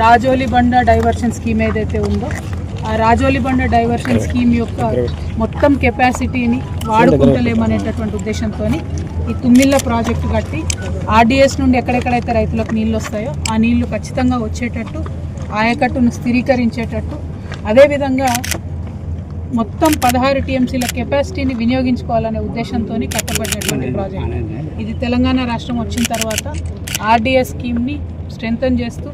రాజోలి బండ diversion scheme ఏదైతే ఉందో ఆ రాజోలి బండ డైవర్షన్ స్కీమ్ యొక్క మొత్తం కెపాసిటీని వాడుకుంటలేమనేటటువంటి ఉద్దేశంతో ఈ తుమ్మిళ్ళ ప్రాజెక్టు కట్టి ఆర్డీఎస్ నుండి ఎక్కడెక్కడైతే రైతులకు నీళ్ళు వస్తాయో ఆ నీళ్ళు ఖచ్చితంగా వచ్చేటట్టు ఆయకట్టును స్థిరీకరించేటట్టు అదేవిధంగా మొత్తం పదహారు టీఎంసీల కెపాసిటీని వినియోగించుకోవాలనే ఉద్దేశంతో కట్టబడినటువంటి ప్రాజెక్ట్. ఇది తెలంగాణ రాష్ట్రం వచ్చిన తర్వాత ఆర్డీఎస్ స్కీమ్ని స్ట్రెంగ్తన్ చేస్తూ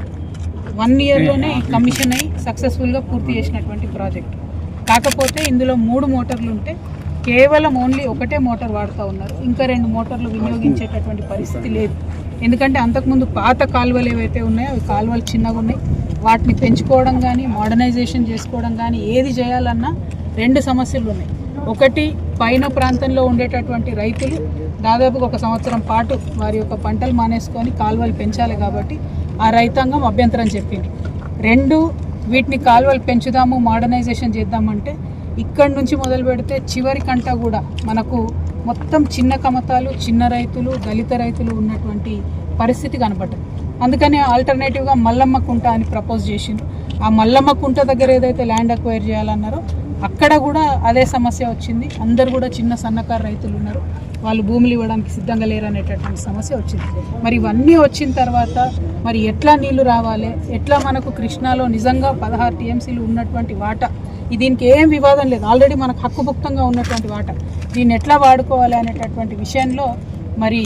వన్ ఇయర్లోనే కమిషన్ అయ్యి సక్సెస్ఫుల్గా పూర్తి చేసినటువంటి ప్రాజెక్ట్. కాకపోతే ఇందులో మూడు మోటార్లు ఉంటే కేవలం ఓన్లీ ఒకటే మోటార్ వాడుతూ ఉన్నారు. ఇంకా రెండు మోటార్లు వినియోగించేటటువంటి పరిస్థితి లేదు. ఎందుకంటే అంతకుముందు పాత కాలువలు ఏవైతే ఉన్నాయో అవి కాలువలు చిన్నగా ఉన్నాయి. వాటిని పెంచుకోవడం కానీ మోడర్నైజేషన్ చేసుకోవడం కానీ ఏది చేయాలన్నా రెండు సమస్యలు ఉన్నాయి. ఒకటి పైన ప్రాంతంలో ఉండేటటువంటి రైతులు దాదాపుగా ఒక సంవత్సరం పాటు వారి యొక్క పంటలు మానేసుకొని కాలువలు పెంచాలి కాబట్టి ఆ రైతాంగం అభ్యంతరం చెప్పింది. రెండు వీటిని కాలువలు పెంచుదాము మోడర్నైజేషన్ చేద్దామంటే ఇక్కడి నుంచి మొదలు పెడితే చివరికంటా కూడా మనకు మొత్తం చిన్న కమతాలు చిన్న రైతులు దళిత రైతులు ఉన్నటువంటి పరిస్థితి కనపడ్డది. అందుకని ఆల్టర్నేటివ్గా మల్లమ్మ కుంట అని ప్రపోజ్ చేసిండ్రు. ఆ మల్లమ్మ కుంట దగ్గర ఏదైతే ల్యాండ్ అక్వైర్ చేయాలన్నారో అక్కడ కూడా అదే సమస్య వచ్చింది. అందరు కూడా చిన్న సన్నకారు రైతులు ఉన్నారు. వాళ్ళు భూములు ఇవ్వడానికి సిద్ధంగా లేరు అనేటటువంటి సమస్య వచ్చింది. మరి ఇవన్నీ వచ్చిన తర్వాత మరి ఎట్లా నీళ్ళు రావాలి? ఎట్లా మనకు కృష్ణాలో నిజంగా పదహారు టీఎంసీలు ఉన్నటువంటి వాటా? దీనికి ఏం వివాదం లేదు. ఆల్రెడీ మనకు హక్కుభుక్తంగా ఉన్నటువంటి వాటా. దీన్ని ఎట్లా వాడుకోవాలి అనేటటువంటి విషయంలో మరి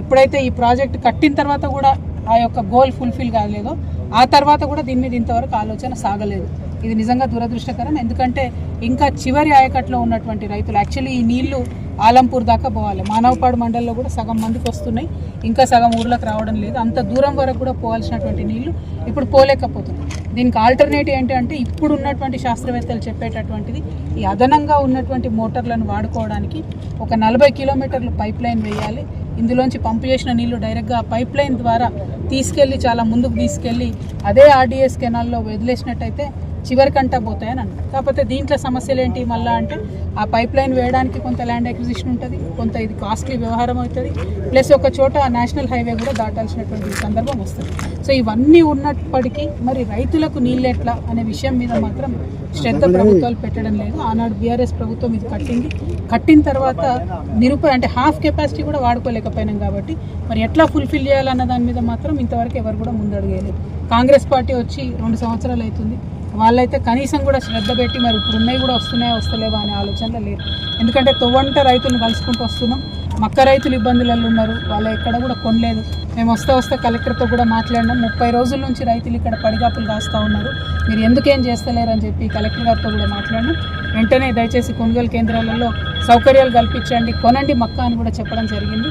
ఎప్పుడైతే ఈ ప్రాజెక్ట్ కట్టిన తర్వాత కూడా ఆ యొక్క గోల్ ఫుల్ఫిల్ కాలేదో ఆ తర్వాత కూడా దీని మీద ఇంతవరకు ఆలోచన సాగలేదు. ఇది నిజంగా దురదృష్టకరం. ఎందుకంటే ఇంకా చివరి ఆయకట్లో ఉన్నటువంటి రైతులు యాక్చువల్లీ ఈ నీళ్ళు ఆలంపూర్ దాకా పోవాలి. మానవపాడు మండలంలో కూడా సగం మందికి వస్తున్నాయి. ఇంకా సగం ఊర్లోకి రావడం లేదు. అంత దూరం వరకు కూడా పోవాల్సినటువంటి నీళ్ళు ఇప్పుడు పోలేకపోతుంది. దీనికి ఆల్టర్నేటివ్ ఏంటి అంటే ఇప్పుడు ఉన్నటువంటి శాస్త్రవేత్తలు చెప్పేటటువంటిది ఈ అదనంగా ఉన్నటువంటి మోటార్లను వాడుకోవడానికి ఒక నలభై కిలోమీటర్లు పైప్ లైన్ వేయాలి. ఇందులోంచి పంపు చేసిన నీళ్ళు డైరెక్ట్గా పైప్ లైన్ ద్వారా తీసుకెళ్ళి చాలా ముందుకు తీసుకెళ్ళి అదే ఆర్డీఎస్ కెనాల్లో వదిలేసినట్టయితే చివరికంటా పోతాయని అన్నారు. కాకపోతే దీంట్లో సమస్యలు ఏంటి మళ్ళా అంటే ఆ పైప్ లైన్ వేయడానికి కొంత ల్యాండ్ అక్విజిషన్ ఉంటుంది కొంత ఇది కాస్ట్లీ వ్యవహారం అవుతుంది ప్లస్ ఒక చోట నేషనల్ హైవే కూడా దాటాల్సినటువంటి సందర్భం వస్తుంది. సో ఇవన్నీ ఉన్నప్పటికీ మరి రైతులకు నీళ్ళు ఎట్లా అనే విషయం మీద మాత్రం శ్రద్ధ ప్రభుత్వాలు పెట్టడం లేదు. ఆనాడు బీఆర్ఎస్ ప్రభుత్వం ఇది కట్టింది. కట్టిన తర్వాత నిరుప అంటే హాఫ్ కెపాసిటీ కూడా వాడుకోలేకపోయినాం కాబట్టి మరి ఎట్లా ఫుల్ఫిల్ చేయాలన్న దాని మీద మాత్రం ఇంతవరకు ఎవరు కూడా ముందడుగేయలేదు కాంగ్రెస్ పార్టీ వచ్చి రెండు సంవత్సరాలు అవుతుంది. వాళ్ళైతే కనీసం కూడా శ్రద్ధ పెట్టి మరి ఇప్పుడు ఉన్నాయి కూడా వస్తున్నాయా వస్తలేవా అనే ఆలోచనలో లేరు. ఎందుకంటే తొవ్వంట రైతులను కలుసుకుంటూ వస్తున్నాం. మక్క రైతులు ఇబ్బందులలో ఉన్నారు. వాళ్ళు ఎక్కడ కూడా కొనలేదు. మేము వస్తే వస్తే కలెక్టర్తో కూడా మాట్లాడినాం. ముప్పై రోజుల నుంచి రైతులు ఇక్కడ పడిగాపులు కాస్తూ ఉన్నారు. మీరు ఎందుకేం చేస్తలేరని చెప్పి కలెక్టర్ గారితో కూడా మాట్లాడినాం. వెంటనే దయచేసి కొనుగోలు కేంద్రాలలో సౌకర్యాలు కల్పించండి కొనండి మక్క అని కూడా చెప్పడం జరిగింది.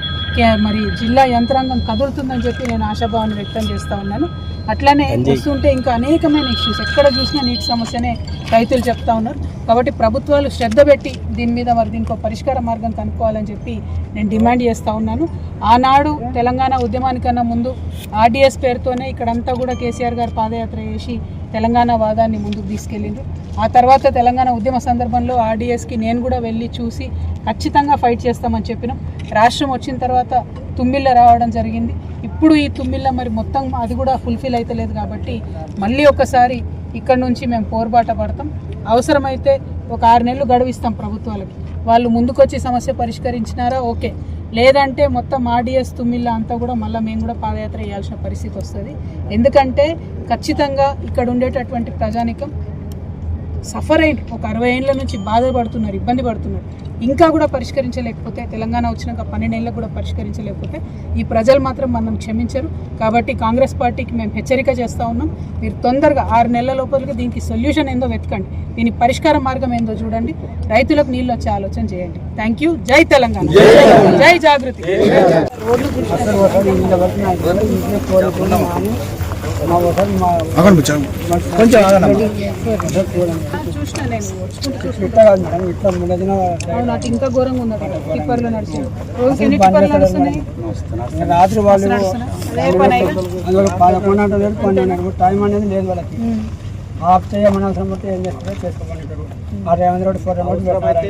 మరి జిల్లా యంత్రాంగం కదులుతుందని చెప్పి నేను ఆశాభావాన్ని వ్యక్తం చేస్తూ ఉన్నాను. అట్లానే చూస్తుంటే ఇంకా అనేకమైన ఇష్యూస్ ఎక్కడ చూసినా నీటి సమస్యనే రైతులు చెప్తా ఉన్నారు. కాబట్టి ప్రభుత్వాలు శ్రద్ధ పెట్టి దీని మీద మరి దీనికి పరిష్కార మార్గం కనుక్కోవాలని చెప్పి నేను డిమాండ్ చేస్తూ ఉన్నాను. ఆనాడు తెలంగాణ ఉద్యమానికన్నా ముందు ఆర్డీఎస్ పేరుతోనే ఇక్కడంతా కూడా కేసీఆర్ గారు పాదయాత్ర చేసి తెలంగాణ వాదాన్ని ముందుకు తీసుకెళ్ళిండ్రు. ఆ తర్వాత తెలంగాణ ఉద్యమ సందర్భంలో ఆర్డీఎస్కి నేను కూడా వెళ్ళి చూసి ఖచ్చితంగా ఫైట్ చేస్తామని చెప్పినాం. రాష్ట్రం వచ్చిన తర్వాత తుమ్మిళ్ళ రావడం జరిగింది. ఇప్పుడు ఈ తుమ్మిళ్ళ మరి మొత్తం అది కూడా ఫుల్ఫిల్ అవుతలేదు కాబట్టి మళ్ళీ ఒకసారి ఇక్కడ నుంచి మేము పోరుబాట పడతాం. అవసరమైతే ఒక ఆరు నెలలు గడువిస్తాం ప్రభుత్వాలకి. వాళ్ళు ముందుకొచ్చి సమస్య పరిష్కరించినారా? ఓకే. లేదంటే మొత్తం ఆర్డీఎస్ తుమ్మిళ్ళ అంతా కూడా మళ్ళీ మేము కూడా పాదయాత్ర చేయాల్సిన పరిస్థితి వస్తుంది. ఎందుకంటే ఖచ్చితంగా ఇక్కడ ఉండేటటువంటి ప్రజానికం సఫర్ అయిన ఒక అరవై ఏళ్ళ నుంచి బాధపడుతున్నారు ఇబ్బంది పడుతున్నారు. ఇంకా కూడా పరిష్కరించలేకపోతే తెలంగాణ వచ్చినాక పన్నెండేళ్ళకు కూడా పరిష్కరించలేకపోతే ఈ ప్రజలు మాత్రం మనం క్షమించరు. కాబట్టి కాంగ్రెస్ పార్టీకి మేము హెచ్చరిక చేస్తూ ఉన్నాం. మీరు తొందరగా ఆరు నెలల లోపలికి దీనికి సొల్యూషన్ ఏందో వెతకండి. దీని పరిష్కార మార్గం ఏందో చూడండి. రైతులకు నీళ్ళు వచ్చే ఆలోచన చేయండి. థ్యాంక్ యూ జై తెలంగాణ. జై జాగృతి. ఇంకా ఘోరంగా ఉన్నది టిప్పర్లో నడుస్తున్నాయి? రాత్రి వాళ్ళు పదకొండు టైం అనేది లేదు వాళ్ళకి. ఆఫ్ చేయమని అవసరం ఏం చేస్తారో చేసుకోమని రేవంత్ రెడ్డి ఫోటో పెట్టి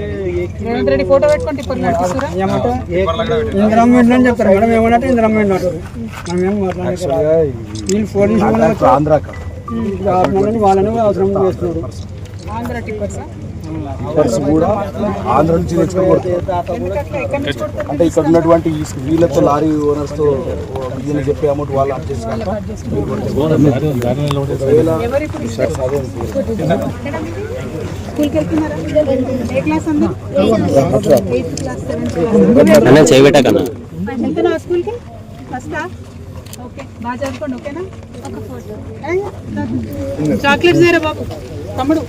రేవంత్ రెడ్డి ఫోటో పెట్టుకొని టిప్పర్ నడిపిస్తురా ఏమంటే ఇంద్రమ్మ ఇంట్లో అని చెప్తారు. మేడం ఏమన్నట్టు ఇంద్రమ్మ మనం ఏం వీళ్ళు ఆంధ్రాక వాళ్ళని వాళ్ళని అవసరం చేస్తున్నారు. ఆంధ్ర టిప్పర్స్? కూడా ఆంధ్ర నుంచి అంటే ఇక్కడ ఉన్నటువంటి వీళ్ళతో లారీ ఓనర్స్తో వీళ్ళకి చెప్పే అమౌంట్ వాళ్ళు ఎవరు ఇప్పుడు చేయబెట్టకన్నా వెళ్తున్నావా స్కూల్కి ఫస్టా ఓకే బాగా చదువుకోండి ఓకేనా చాక్లెట్స్ దేరా బాబు తమ్ముడు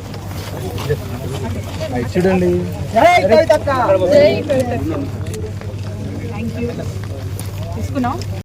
చూడండి థ్యాంక్ యూ తీసుకున్నావు?